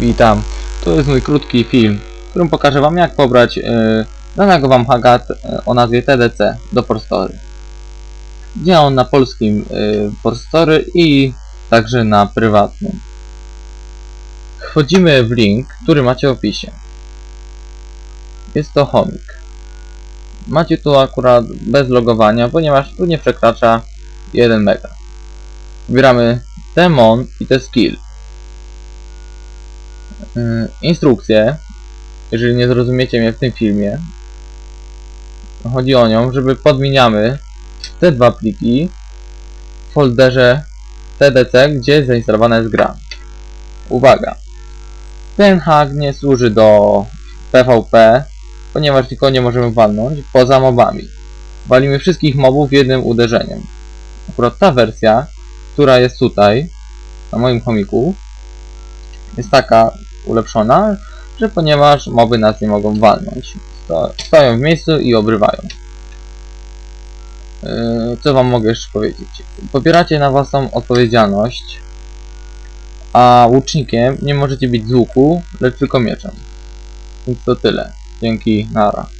Witam. To jest mój krótki film, w którym pokażę wam jak pobrać yy, danego wam hagat yy, o nazwie TDC do Porstory. Działa on na polskim yy, Porstory i także na prywatnym. Wchodzimy w link, który macie w opisie. Jest to chomik. Macie tu akurat bez logowania, ponieważ tu nie przekracza 1 mega. Wybieramy demon i te skill. Yy, instrukcję, jeżeli nie zrozumiecie mnie w tym filmie. Chodzi o nią, żeby podmieniamy te dwa pliki w folderze TDC, gdzie zainstalowana jest gra. Uwaga! Ten hack nie służy do PvP, ponieważ nikogo nie możemy walnąć poza mobami. Walimy wszystkich mobów jednym uderzeniem. Akurat ta wersja, która jest tutaj, na moim chomiku, jest taka ulepszona, że ponieważ moby nas nie mogą walnąć. To stoją w miejscu i obrywają. Yy, Co wam mogę jeszcze powiedzieć? Pobieracie na własną odpowiedzialność, a łucznikiem nie możecie być z łuku, lecz tylko mieczem. Więc to tyle. Dzięki, nara.